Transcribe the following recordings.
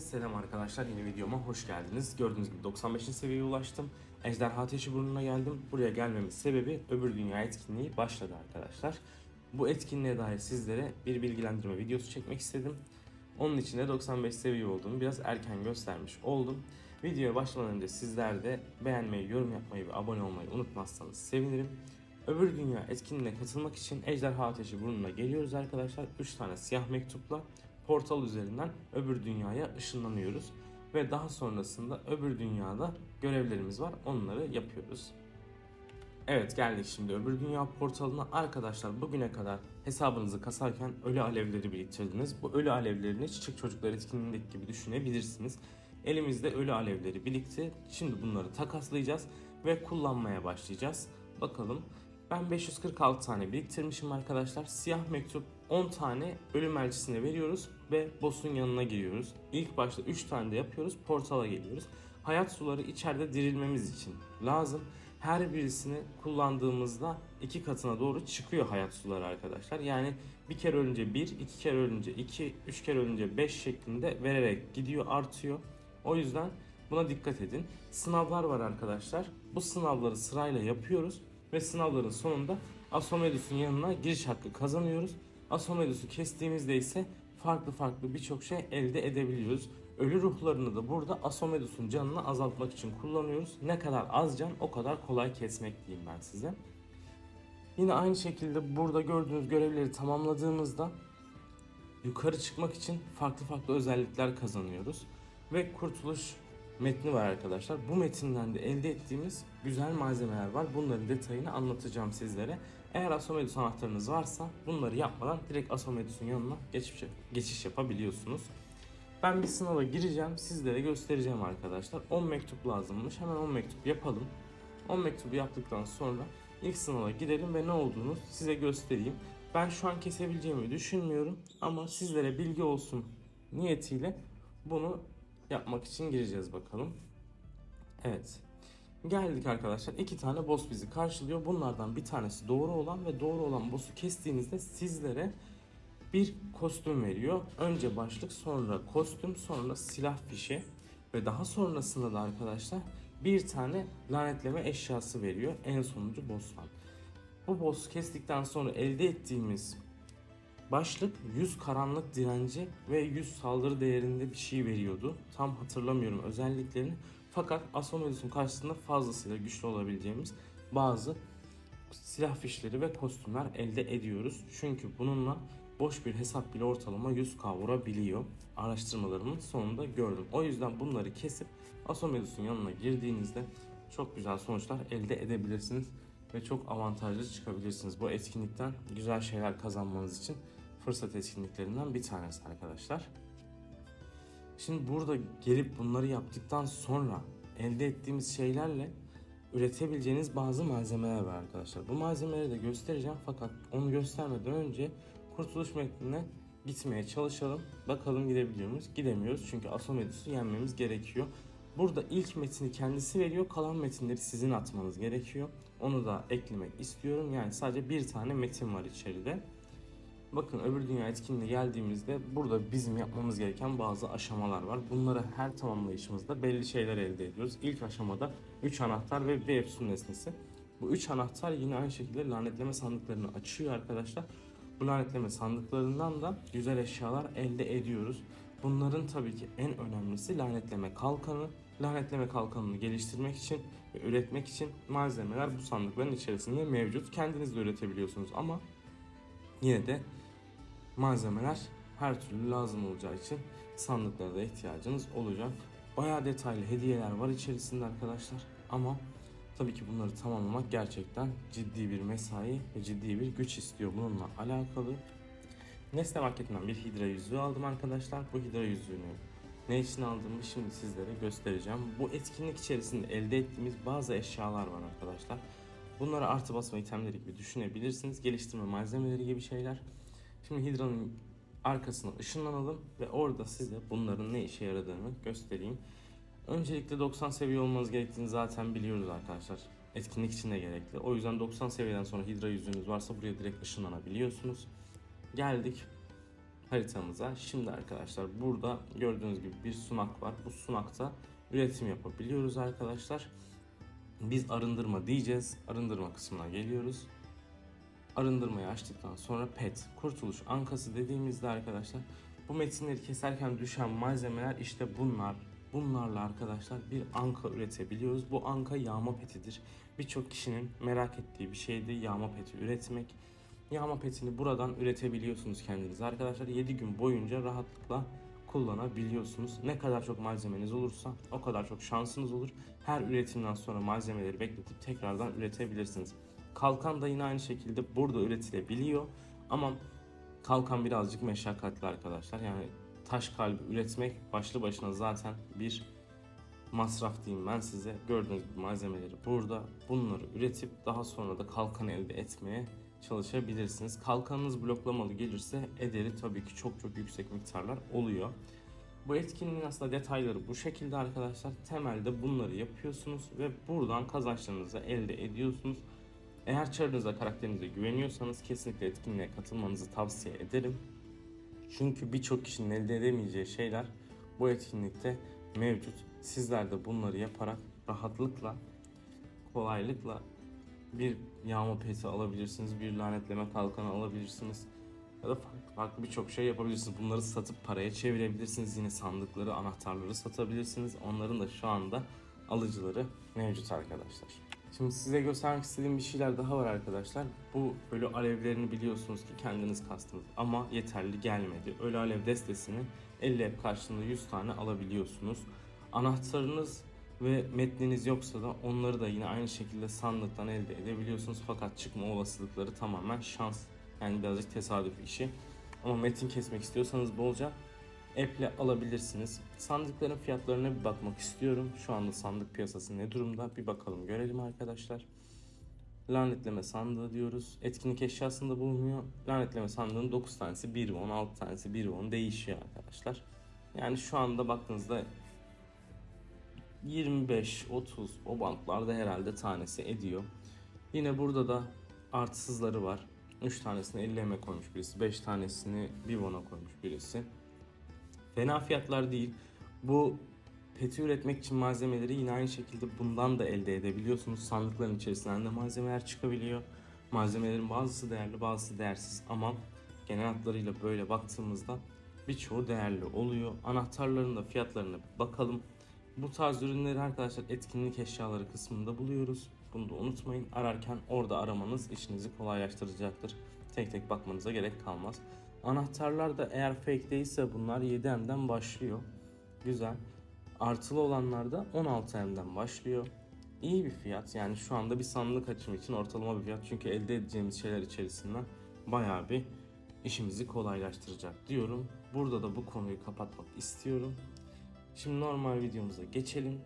selam arkadaşlar yeni videoma hoş geldiniz. Gördüğünüz gibi 95. seviyeye ulaştım. Ejderha Ateşi burnuna geldim. Buraya gelmemin sebebi öbür dünya etkinliği başladı arkadaşlar. Bu etkinliğe dair sizlere bir bilgilendirme videosu çekmek istedim. Onun için de 95 seviye olduğunu biraz erken göstermiş oldum. Videoya başlamadan önce sizler de beğenmeyi, yorum yapmayı ve abone olmayı unutmazsanız sevinirim. Öbür dünya etkinliğine katılmak için Ejderha Ateşi burnuna geliyoruz arkadaşlar. 3 tane siyah mektupla portal üzerinden öbür dünyaya ışınlanıyoruz. Ve daha sonrasında öbür dünyada görevlerimiz var. Onları yapıyoruz. Evet geldik şimdi öbür dünya portalına. Arkadaşlar bugüne kadar hesabınızı kasarken ölü alevleri biriktirdiniz. Bu ölü alevlerini çiçek çocuklar etkinliğindeki gibi düşünebilirsiniz. Elimizde ölü alevleri birikti. Şimdi bunları takaslayacağız ve kullanmaya başlayacağız. Bakalım ben 546 tane biriktirmişim arkadaşlar. Siyah mektup 10 tane ölüm elçisine veriyoruz ve boss'un yanına giriyoruz. İlk başta 3 tane de yapıyoruz. Portala geliyoruz. Hayat suları içeride dirilmemiz için lazım. Her birisini kullandığımızda iki katına doğru çıkıyor hayat suları arkadaşlar. Yani bir kere ölünce 1, iki kere ölünce 2, üç kere ölünce 5 şeklinde vererek gidiyor artıyor. O yüzden buna dikkat edin. Sınavlar var arkadaşlar. Bu sınavları sırayla yapıyoruz ve sınavların sonunda Asomedus'un yanına giriş hakkı kazanıyoruz. Asomedus'u kestiğimizde ise farklı farklı birçok şey elde edebiliyoruz. Ölü ruhlarını da burada Asomedus'un canını azaltmak için kullanıyoruz. Ne kadar az can o kadar kolay kesmek diyeyim ben size. Yine aynı şekilde burada gördüğünüz görevleri tamamladığımızda yukarı çıkmak için farklı farklı özellikler kazanıyoruz. Ve kurtuluş metni var arkadaşlar. Bu metinden de elde ettiğimiz güzel malzemeler var. Bunların detayını anlatacağım sizlere. Eğer Asomedus anahtarınız varsa bunları yapmadan direkt Asomedus'un yanına geçiş, geçiş yapabiliyorsunuz. Ben bir sınava gireceğim. Sizlere göstereceğim arkadaşlar. 10 mektup lazımmış. Hemen 10 mektup yapalım. 10 mektubu yaptıktan sonra ilk sınava gidelim ve ne olduğunu size göstereyim. Ben şu an kesebileceğimi düşünmüyorum ama sizlere bilgi olsun niyetiyle bunu yapmak için gireceğiz bakalım. Evet. Geldik arkadaşlar. İki tane boss bizi karşılıyor. Bunlardan bir tanesi doğru olan ve doğru olan boss'u kestiğinizde sizlere bir kostüm veriyor. Önce başlık, sonra kostüm, sonra silah fişi ve daha sonrasında da arkadaşlar bir tane lanetleme eşyası veriyor en sonuncu boss'tan. Bu boss kestikten sonra elde ettiğimiz Başlık 100 karanlık direnci ve 100 saldırı değerinde bir şey veriyordu. Tam hatırlamıyorum özelliklerini. Fakat Asomedus'un karşısında fazlasıyla güçlü olabileceğimiz bazı silah fişleri ve kostümler elde ediyoruz. Çünkü bununla boş bir hesap bile ortalama 100k vurabiliyor. Araştırmalarımın sonunda gördüm. O yüzden bunları kesip Asomedus'un yanına girdiğinizde çok güzel sonuçlar elde edebilirsiniz ve çok avantajlı çıkabilirsiniz. Bu etkinlikten güzel şeyler kazanmanız için fırsat etkinliklerinden bir tanesi arkadaşlar. Şimdi burada gelip bunları yaptıktan sonra elde ettiğimiz şeylerle üretebileceğiniz bazı malzemeler var arkadaşlar. Bu malzemeleri de göstereceğim fakat onu göstermeden önce kurtuluş metnine gitmeye çalışalım. Bakalım gidebiliyor muyuz? Gidemiyoruz çünkü Asomedus'u yenmemiz gerekiyor. Burada ilk metini kendisi veriyor. Kalan metinleri sizin atmanız gerekiyor. Onu da eklemek istiyorum. Yani sadece bir tane metin var içeride. Bakın öbür dünya etkinliğine geldiğimizde burada bizim yapmamız gereken bazı aşamalar var. Bunları her tamamlayışımızda belli şeyler elde ediyoruz. İlk aşamada 3 anahtar ve bir efsun nesnesi. Bu 3 anahtar yine aynı şekilde lanetleme sandıklarını açıyor arkadaşlar. Bu lanetleme sandıklarından da güzel eşyalar elde ediyoruz. Bunların tabii ki en önemlisi lanetleme kalkanı. Lanetleme kalkanını geliştirmek için ve üretmek için malzemeler bu sandıkların içerisinde mevcut. Kendiniz de üretebiliyorsunuz ama yine de malzemeler her türlü lazım olacağı için sandıklara da ihtiyacınız olacak. Bayağı detaylı hediyeler var içerisinde arkadaşlar ama tabii ki bunları tamamlamak gerçekten ciddi bir mesai ve ciddi bir güç istiyor bununla alakalı. Nesne marketinden bir hidra yüzüğü aldım arkadaşlar. Bu hidra yüzüğünü ne için aldığımı şimdi sizlere göstereceğim. Bu etkinlik içerisinde elde ettiğimiz bazı eşyalar var arkadaşlar. Bunları artı basma itemleri gibi düşünebilirsiniz. Geliştirme malzemeleri gibi şeyler. Şimdi hidranın arkasına ışınlanalım ve orada size bunların ne işe yaradığını göstereyim. Öncelikle 90 seviye olmanız gerektiğini zaten biliyoruz arkadaşlar. Etkinlik için de gerekli. O yüzden 90 seviyeden sonra hidra yüzüğünüz varsa buraya direkt ışınlanabiliyorsunuz. Geldik. haritamıza. Şimdi arkadaşlar burada gördüğünüz gibi bir sunak var. Bu sunakta üretim yapabiliyoruz arkadaşlar. Biz arındırma diyeceğiz. Arındırma kısmına geliyoruz. Arındırmayı açtıktan sonra pet, kurtuluş ankası dediğimizde arkadaşlar bu metinleri keserken düşen malzemeler işte bunlar. Bunlarla arkadaşlar bir anka üretebiliyoruz. Bu anka yağma petidir. Birçok kişinin merak ettiği bir şeydi yağma peti üretmek. Yağma petini buradan üretebiliyorsunuz kendiniz. Arkadaşlar 7 gün boyunca rahatlıkla kullanabiliyorsunuz. Ne kadar çok malzemeniz olursa o kadar çok şansınız olur. Her üretimden sonra malzemeleri bekletip tekrardan üretebilirsiniz. Kalkan da yine aynı şekilde burada üretilebiliyor. Ama kalkan birazcık meşakkatli arkadaşlar. Yani taş kalbi üretmek başlı başına zaten bir masraf diyeyim ben size. Gördüğünüz gibi malzemeleri burada. Bunları üretip daha sonra da kalkan elde etmeye çalışabilirsiniz. Kalkanınız bloklamalı gelirse ederi tabii ki çok çok yüksek miktarlar oluyor. Bu etkinliğin aslında detayları bu şekilde arkadaşlar. Temelde bunları yapıyorsunuz ve buradan kazançlarınızı elde ediyorsunuz. Eğer çarınıza, karakterinize güveniyorsanız kesinlikle etkinliğe katılmanızı tavsiye ederim. Çünkü birçok kişinin elde edemeyeceği şeyler bu etkinlikte mevcut. Sizler de bunları yaparak rahatlıkla, kolaylıkla bir yağma peti alabilirsiniz, bir lanetleme kalkanı alabilirsiniz. Ya da farklı, farklı birçok şey yapabilirsiniz. Bunları satıp paraya çevirebilirsiniz. Yine sandıkları, anahtarları satabilirsiniz. Onların da şu anda alıcıları mevcut arkadaşlar. Şimdi size göstermek istediğim bir şeyler daha var arkadaşlar. Bu ölü alevlerini biliyorsunuz ki kendiniz kastınız ama yeterli gelmedi. Ölü alev destesini 50 ev karşılığında 100 tane alabiliyorsunuz. Anahtarınız ve metniniz yoksa da onları da yine aynı şekilde sandıktan elde edebiliyorsunuz. Fakat çıkma olasılıkları tamamen şans. Yani birazcık tesadüf işi. Ama metin kesmek istiyorsanız bolca app'le alabilirsiniz. Sandıkların fiyatlarına bir bakmak istiyorum. Şu anda sandık piyasası ne durumda? Bir bakalım görelim arkadaşlar. Lanetleme sandığı diyoruz. Etkinlik eşyasında bulunuyor. Lanetleme sandığının 9 tanesi 1 won, 6 tanesi 1 won değişiyor arkadaşlar. Yani şu anda baktığınızda 25-30 o bantlarda herhalde tanesi ediyor. Yine burada da artısızları var. 3 tanesini 50 eme koymuş birisi. 5 tanesini 1 won'a koymuş birisi. Fena fiyatlar değil. Bu peti üretmek için malzemeleri yine aynı şekilde bundan da elde edebiliyorsunuz. Sandıkların içerisinden de malzemeler çıkabiliyor. Malzemelerin bazısı değerli bazısı değersiz ama genel hatlarıyla böyle baktığımızda birçoğu değerli oluyor. Anahtarların da fiyatlarına bakalım. Bu tarz ürünleri arkadaşlar etkinlik eşyaları kısmında buluyoruz. Bunu da unutmayın. Ararken orada aramanız işinizi kolaylaştıracaktır. Tek tek bakmanıza gerek kalmaz. Anahtarlar da eğer fake değilse bunlar 7M'den başlıyor. Güzel. Artılı olanlar da 16M'den başlıyor. İyi bir fiyat. Yani şu anda bir sandık açımı için ortalama bir fiyat. Çünkü elde edeceğimiz şeyler içerisinden bayağı bir işimizi kolaylaştıracak diyorum. Burada da bu konuyu kapatmak istiyorum. Şimdi normal videomuza geçelim.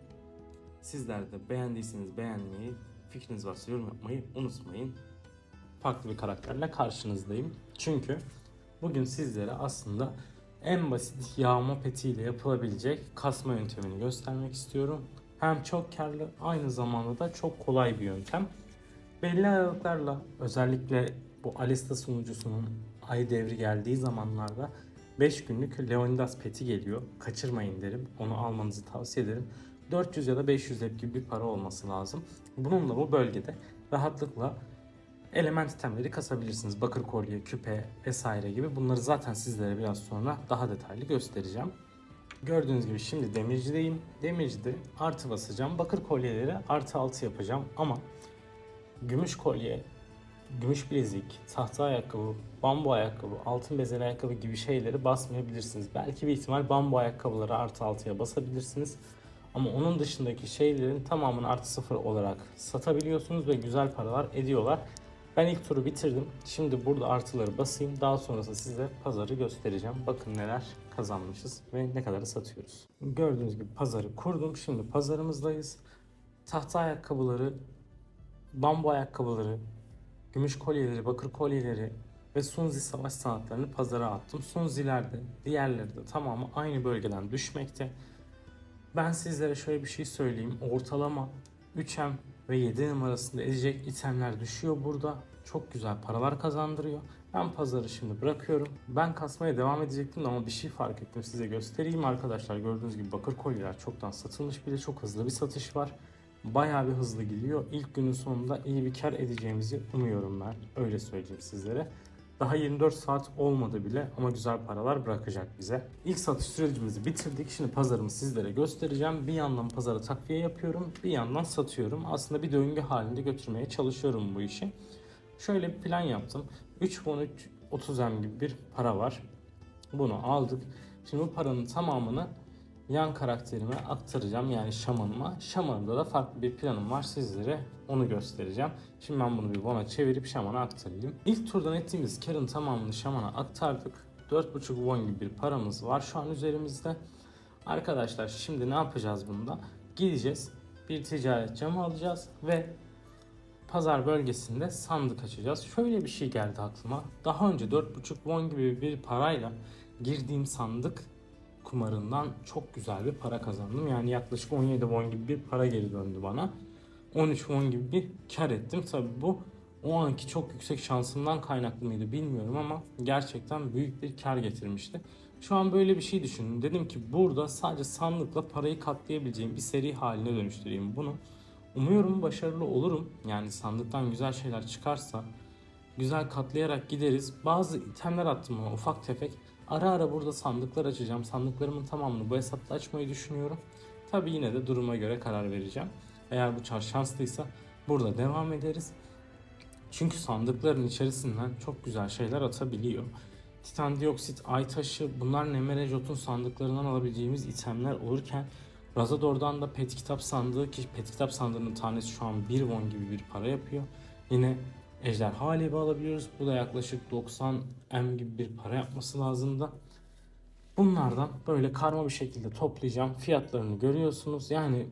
Sizler de beğendiyseniz beğenmeyi, fikriniz varsa yorum yapmayı unutmayın. Farklı bir karakterle karşınızdayım. Çünkü bugün sizlere aslında en basit yağma petiyle yapılabilecek kasma yöntemini göstermek istiyorum. Hem çok karlı aynı zamanda da çok kolay bir yöntem. Belli aralıklarla özellikle bu Alista sunucusunun ay devri geldiği zamanlarda 5 günlük Leonidas peti geliyor. Kaçırmayın derim. Onu almanızı tavsiye ederim. 400 ya da 500 lep gibi bir para olması lazım. Bununla bu bölgede rahatlıkla element itemleri kasabilirsiniz. Bakır kolye, küpe vesaire gibi. Bunları zaten sizlere biraz sonra daha detaylı göstereceğim. Gördüğünüz gibi şimdi demircideyim. Demircide artı basacağım. Bakır kolyeleri artı altı yapacağım ama gümüş kolye, gümüş bilezik, tahta ayakkabı, bambu ayakkabı, altın bezeli ayakkabı gibi şeyleri basmayabilirsiniz. Belki bir ihtimal bambu ayakkabıları artı altıya basabilirsiniz. Ama onun dışındaki şeylerin tamamını artı sıfır olarak satabiliyorsunuz ve güzel paralar ediyorlar. Ben ilk turu bitirdim. Şimdi burada artıları basayım. Daha sonrasında size pazarı göstereceğim. Bakın neler kazanmışız ve ne kadarı satıyoruz. Gördüğünüz gibi pazarı kurdum. Şimdi pazarımızdayız. Tahta ayakkabıları, bambu ayakkabıları, gümüş kolyeleri, bakır kolyeleri ve Sunzi savaş sanatlarını pazara attım. Sunziler de diğerleri de tamamı aynı bölgeden düşmekte. Ben sizlere şöyle bir şey söyleyeyim. Ortalama 3M ve 7 numarasında edecek itemler düşüyor burada. Çok güzel paralar kazandırıyor. Ben pazarı şimdi bırakıyorum. Ben kasmaya devam edecektim de ama bir şey fark ettim size göstereyim arkadaşlar. Gördüğünüz gibi bakır kolyeler çoktan satılmış bile çok hızlı bir satış var. Bayağı bir hızlı gidiyor. İlk günün sonunda iyi bir kar edeceğimizi umuyorum ben. Öyle söyleyeyim sizlere. Daha 24 saat olmadı bile ama güzel paralar bırakacak bize. İlk satış sürecimizi bitirdik. Şimdi pazarımı sizlere göstereceğim. Bir yandan pazara takviye yapıyorum, bir yandan satıyorum. Aslında bir döngü halinde götürmeye çalışıyorum bu işi. Şöyle bir plan yaptım. 3 won 3 30 M gibi bir para var. Bunu aldık. Şimdi bu paranın tamamını yan karakterime aktaracağım yani şamanıma. Şamanımda da farklı bir planım var sizlere onu göstereceğim. Şimdi ben bunu bir bona çevirip şamana aktarayım. İlk turdan ettiğimiz karın tamamını şamana aktardık. 4.5 won gibi bir paramız var şu an üzerimizde. Arkadaşlar şimdi ne yapacağız bunda? Gideceğiz bir ticaret camı alacağız ve pazar bölgesinde sandık açacağız. Şöyle bir şey geldi aklıma. Daha önce 4.5 won gibi bir parayla girdiğim sandık kumarından çok güzel bir para kazandım. Yani yaklaşık 17 won gibi bir para geri döndü bana. 13 won gibi bir kar ettim. Tabi bu o anki çok yüksek şansımdan kaynaklı mıydı bilmiyorum ama gerçekten büyük bir kar getirmişti. Şu an böyle bir şey düşündüm. Dedim ki burada sadece sandıkla parayı katlayabileceğim bir seri haline dönüştüreyim bunu. Umuyorum başarılı olurum. Yani sandıktan güzel şeyler çıkarsa güzel katlayarak gideriz. Bazı itemler attım ama ufak tefek. Ara ara burada sandıklar açacağım. Sandıklarımın tamamını bu hesapta açmayı düşünüyorum. Tabi yine de duruma göre karar vereceğim. Eğer bu çar şanslıysa burada devam ederiz. Çünkü sandıkların içerisinden çok güzel şeyler atabiliyor. Titan dioksit, ay taşı bunlar Nemere Jot'un sandıklarından alabileceğimiz itemler olurken Razador'dan da pet kitap sandığı ki pet kitap sandığının tanesi şu an 1 won gibi bir para yapıyor. Yine ejderha alevi alabiliyoruz. Bu da yaklaşık 90 M gibi bir para yapması lazım da. Bunlardan böyle karma bir şekilde toplayacağım. Fiyatlarını görüyorsunuz. Yani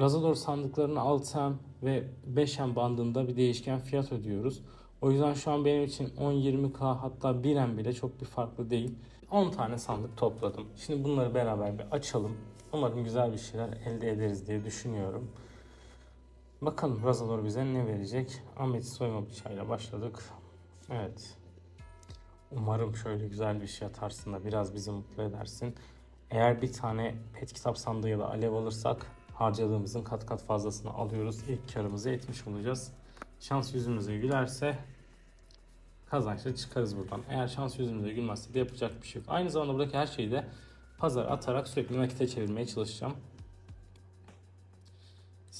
Razador sandıklarını 6 M ve 5 M bandında bir değişken fiyat ödüyoruz. O yüzden şu an benim için 10-20k hatta 1 M bile çok bir farklı değil. 10 tane sandık topladım. Şimdi bunları beraber bir açalım. Umarım güzel bir şeyler elde ederiz diye düşünüyorum. Bakalım Razalor bize ne verecek? Ahmet soyma bıçağıyla başladık. Evet. Umarım şöyle güzel bir şey atarsın da biraz bizi mutlu edersin. Eğer bir tane pet kitap sandığı ya da alev alırsak harcadığımızın kat kat fazlasını alıyoruz. İlk karımızı etmiş olacağız. Şans yüzümüze gülerse kazançla çıkarız buradan. Eğer şans yüzümüze gülmezse de yapacak bir şey yok. Aynı zamanda buradaki her şeyi de pazar atarak sürekli nakite çevirmeye çalışacağım.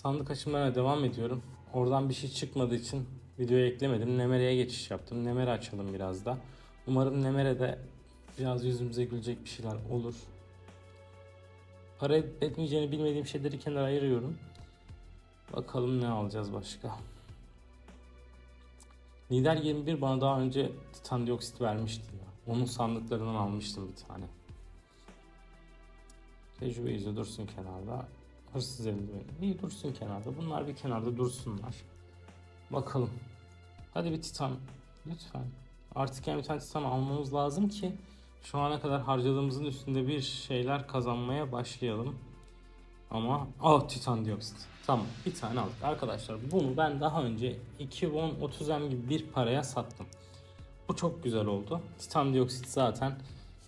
Sandık açımlarına devam ediyorum. Oradan bir şey çıkmadığı için videoya eklemedim. Nemere'ye geçiş yaptım. Nemere açalım biraz da. Umarım Nemere'de biraz yüzümüze gülecek bir şeyler olur. Para etmeyeceğini bilmediğim şeyleri kenara ayırıyorum. Bakalım ne alacağız başka. Lider 21 bana daha önce titan dioksit vermişti ya. Onun sandıklarından almıştım bir tane. Tecrübe yüzü dursun kenarda. Hırsız eldiveni. İyi dursun kenarda. Bunlar bir kenarda dursunlar. Bakalım. Hadi bir titan. Lütfen. Artık yani bir tane titan almamız lazım ki şu ana kadar harcadığımızın üstünde bir şeyler kazanmaya başlayalım. Ama ah titan dioksit. Tamam bir tane aldık. Arkadaşlar bunu ben daha önce 2 won 30 M gibi bir paraya sattım. Bu çok güzel oldu. Titan dioksit zaten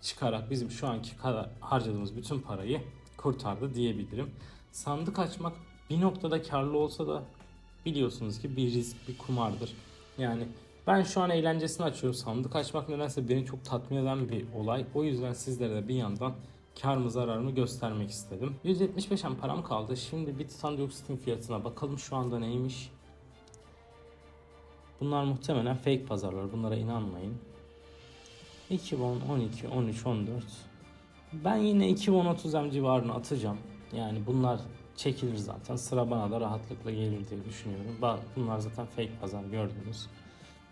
çıkarak bizim şu anki kadar harcadığımız bütün parayı kurtardı diyebilirim. Sandık açmak bir noktada karlı olsa da biliyorsunuz ki bir risk, bir kumardır. Yani ben şu an eğlencesini açıyorum. Sandık açmak nedense beni çok tatmin eden bir olay. O yüzden sizlere de bir yandan kar mı zarar mı göstermek istedim. 175 M param kaldı. Şimdi bir titan dioksitin fiyatına bakalım şu anda neymiş. Bunlar muhtemelen fake pazarlar. Bunlara inanmayın. 2 won 12, 13, 14. Ben yine 2 won 30 M civarını atacağım. Yani bunlar çekilir zaten. Sıra bana da rahatlıkla gelir diye düşünüyorum. Bunlar zaten fake pazar gördünüz.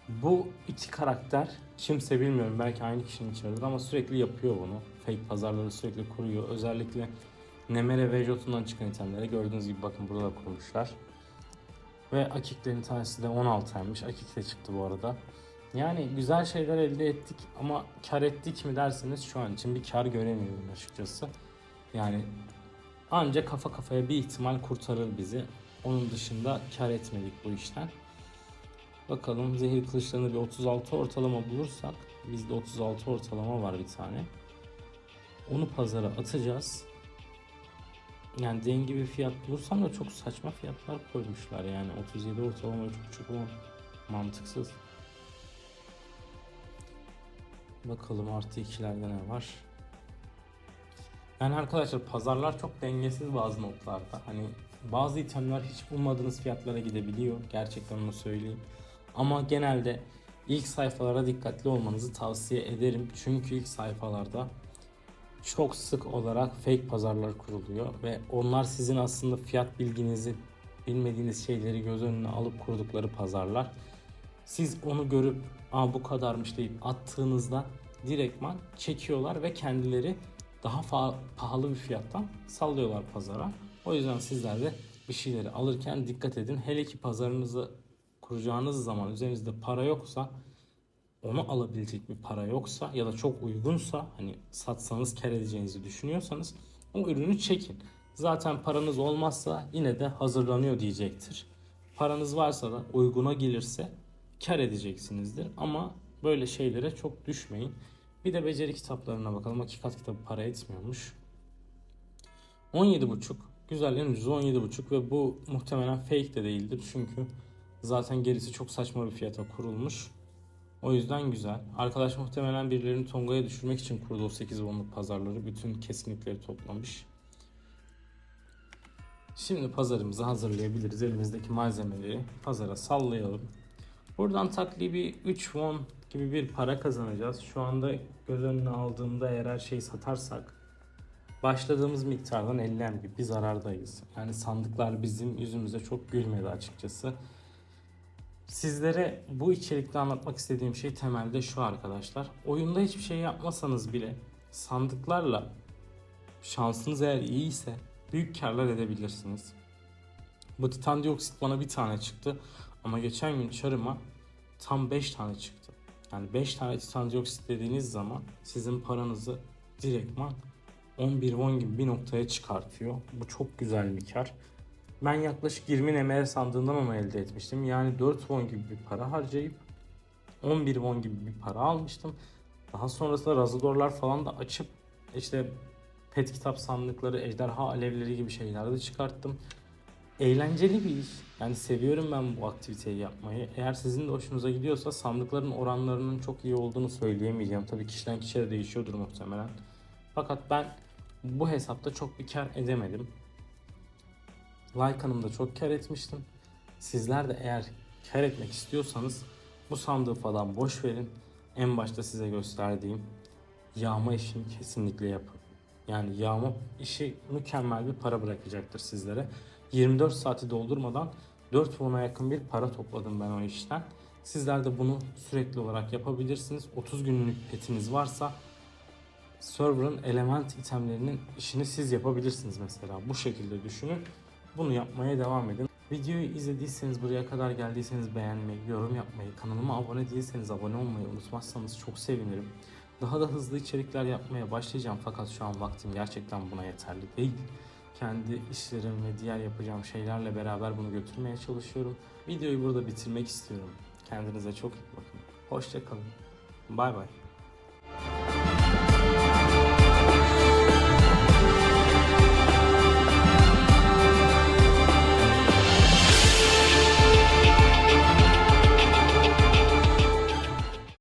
Bu iki karakter kimse bilmiyorum belki aynı kişinin içeridir ama sürekli yapıyor bunu. Fake pazarları sürekli kuruyor. Özellikle Nemere ve Jotun'dan çıkan itemleri gördüğünüz gibi bakın burada kurmuşlar. Ve Akiklerin tanesi de 16'ymış. Akik de çıktı bu arada. Yani güzel şeyler elde ettik ama kar ettik mi derseniz şu an için bir kar göremiyorum açıkçası. Yani ancak kafa kafaya bir ihtimal kurtarır bizi. Onun dışında kar etmedik bu işten. Bakalım zehir kılıçlarını bir 36 ortalama bulursak bizde 36 ortalama var bir tane. Onu pazara atacağız. Yani dengi bir fiyat bulursam da çok saçma fiyatlar koymuşlar yani 37 ortalama 3.5 won mantıksız. Bakalım artı ikilerde ne var? Yani arkadaşlar pazarlar çok dengesiz bazı noktalarda. Hani bazı itemler hiç ummadığınız fiyatlara gidebiliyor. Gerçekten onu söyleyeyim. Ama genelde ilk sayfalara dikkatli olmanızı tavsiye ederim. Çünkü ilk sayfalarda çok sık olarak fake pazarlar kuruluyor ve onlar sizin aslında fiyat bilginizi bilmediğiniz şeyleri göz önüne alıp kurdukları pazarlar. Siz onu görüp Aa, bu kadarmış deyip attığınızda direktman çekiyorlar ve kendileri daha pahalı bir fiyattan sallıyorlar pazara. O yüzden sizler de bir şeyleri alırken dikkat edin. Hele ki pazarınızı kuracağınız zaman üzerinizde para yoksa onu alabilecek bir para yoksa ya da çok uygunsa hani satsanız kar edeceğinizi düşünüyorsanız o ürünü çekin. Zaten paranız olmazsa yine de hazırlanıyor diyecektir. Paranız varsa da uyguna gelirse kar edeceksinizdir ama böyle şeylere çok düşmeyin. Bir de beceri kitaplarına bakalım. Hakikat kitabı para etmiyormuş. 17.5 güzel en ucuz 17.5 ve bu muhtemelen fake de değildir çünkü zaten gerisi çok saçma bir fiyata kurulmuş. O yüzden güzel. Arkadaş muhtemelen birilerini Tonga'ya düşürmek için kurdu o 8 wonluk pazarları. Bütün kesinlikleri toplamış. Şimdi pazarımızı hazırlayabiliriz. Elimizdeki malzemeleri pazara sallayalım. Buradan takribi 3 won gibi bir para kazanacağız. Şu anda göz önüne aldığımda eğer her şeyi satarsak başladığımız miktardan 50 em gibi bir zarardayız. Yani sandıklar bizim yüzümüze çok gülmedi açıkçası. Sizlere bu içerikte anlatmak istediğim şey temelde şu arkadaşlar. Oyunda hiçbir şey yapmasanız bile sandıklarla şansınız eğer iyiyse büyük karlar edebilirsiniz. Bu titan dioksit bana bir tane çıktı ama geçen gün çarıma tam 5 tane çıktı. Yani 5 tane titan dioksit dediğiniz zaman sizin paranızı direktman 11 won gibi bir noktaya çıkartıyor. Bu çok güzel bir kar. Ben yaklaşık 20 NMR sandığından onu elde etmiştim. Yani 4 won gibi bir para harcayıp 11 won gibi bir para almıştım. Daha sonrasında razadorlar falan da açıp işte pet kitap sandıkları, ejderha alevleri gibi şeyler de çıkarttım. Eğlenceli bir iş. Yani seviyorum ben bu aktiviteyi yapmayı. Eğer sizin de hoşunuza gidiyorsa sandıkların oranlarının çok iyi olduğunu söyleyemeyeceğim. Tabii kişiden kişiye de değişiyordur muhtemelen. Fakat ben bu hesapta çok bir kar edemedim. Lycan'ımda çok kar etmiştim. Sizler de eğer kar etmek istiyorsanız bu sandığı falan boş verin. En başta size gösterdiğim yağma işini kesinlikle yapın. Yani yağma işi mükemmel bir para bırakacaktır sizlere. 24 saati doldurmadan 4 won'a yakın bir para topladım ben o işten. Sizler de bunu sürekli olarak yapabilirsiniz. 30 günlük petiniz varsa server'ın element itemlerinin işini siz yapabilirsiniz mesela. Bu şekilde düşünün. Bunu yapmaya devam edin. Videoyu izlediyseniz buraya kadar geldiyseniz beğenmeyi, yorum yapmayı, kanalıma abone değilseniz abone olmayı unutmazsanız çok sevinirim. Daha da hızlı içerikler yapmaya başlayacağım fakat şu an vaktim gerçekten buna yeterli değil. Kendi işlerim ve diğer yapacağım şeylerle beraber bunu götürmeye çalışıyorum. Videoyu burada bitirmek istiyorum. Kendinize çok iyi bakın. Hoşçakalın. Bay bay.